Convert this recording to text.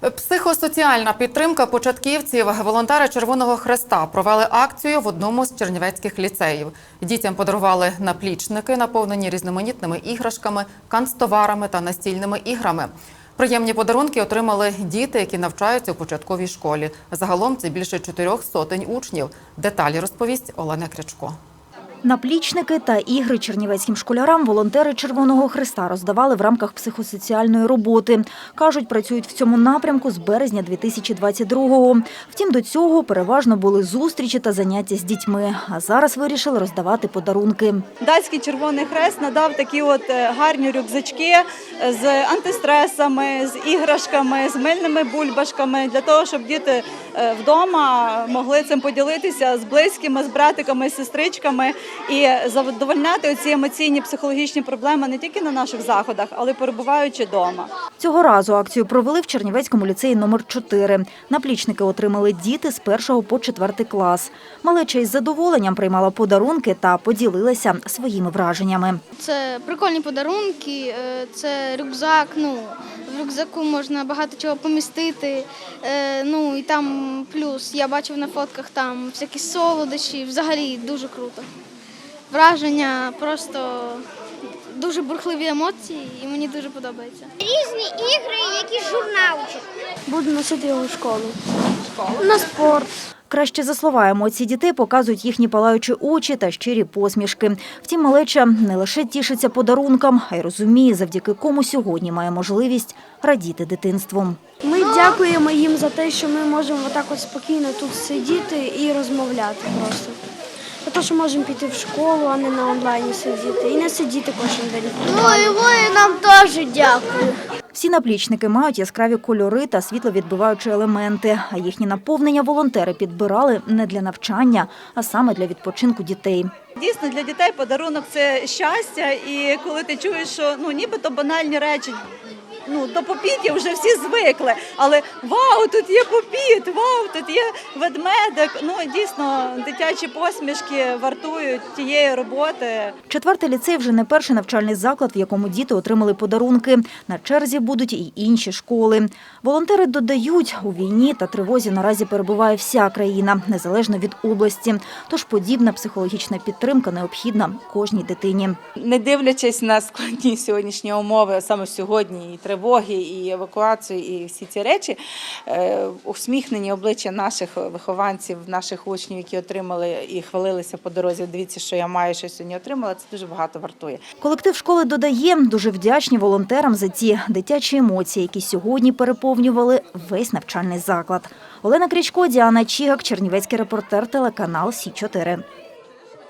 Психосоціальна підтримка початківців волонтери Червоного Хреста провели акцію в одному з чернівецьких ліцеїв. Дітям подарували наплічники, наповнені різноманітними іграшками, канцтоварами та настільними іграми. Приємні подарунки отримали діти, які навчаються у початковій школі. Загалом це більше чотирьох сотень учнів. Деталі розповість Олена Крячко. Наплічники та ігри чернівецьким школярам волонтери Червоного Христа роздавали в рамках психосоціальної роботи. Кажуть, працюють в цьому напрямку з березня 2022-го. Втім, до цього переважно були зустрічі та заняття з дітьми. А зараз вирішили роздавати подарунки. Датський Червоний Хрест надав такі от е, гарні рюкзачки е, з антистресами, з іграшками, з мильними бульбашками для того, щоб діти е, вдома могли цим поділитися з близькими, з братиками, з сестричками і задовольняти ці емоційні психологічні проблеми не тільки на наших заходах, але й перебуваючи вдома. Цього разу акцію провели в Чернівецькому ліцеї номер 4 Наплічники отримали діти з першого по четвертий клас. Малеча із задоволенням приймала подарунки та поділилася своїми враженнями. Це прикольні подарунки, е, це рюкзак. Ну, в рюкзаку можна багато чого помістити. Е, Ну і там плюс я бачив на фотках там всякі солодощі. Взагалі дуже круто. Враження просто дуже бурхливі емоції, і мені дуже подобається. різні ігри, які журналчик. Буду носити його в школу. На спорт. Краще за слова емоцій дітей показують їхні палаючі очі та щирі посмішки. Втім, малеча не лише тішиться подарункам, а й розуміє, завдяки кому сьогодні має можливість радіти дитинством. Ми дякуємо їм за те, що ми можемо отак от спокійно тут сидіти і розмовляти просто. За те, що можемо піти в школу, а не на онлайні сидіти. І не сидіти кожен день. Ну і ви нам теж дякую. Всі наплічники мають яскраві кольори та світловідбиваючі елементи. А їхні наповнення волонтери підбирали не для навчання, а саме для відпочинку дітей. Дійсно, для дітей подарунок це щастя, і коли ти чуєш, що ну нібито банальні речі. Ну, до попітів вже всі звикли, але вау, тут є попіт, вау, тут є ведмедик. Ну дійсно, дитячі посмішки вартують тієї роботи. Четвертий ліцей вже не перший навчальний заклад, в якому діти отримали подарунки. На черзі будуть і інші школи. Волонтери додають, у війні та тривозі наразі перебуває вся країна, незалежно від області. Тож подібна психологічна підтримка необхідна кожній дитині. не дивлячись на складні сьогоднішні умови, саме сьогодні, і тривоги, і евакуацію, і всі ці речі, е, усміхнені обличчя наших вихованців, наших учнів, які отримали і хвалилися по дорозі. Дивіться, що я маю, що сьогодні отримала. Це дуже багато вартує. Колектив школи додає, дуже вдячні волонтерам за ті дитячі емоції, які сьогодні переповнювали весь навчальний заклад. Олена Крічко, Діана Чігак, Чернівецький репортер, телеканал Сі 4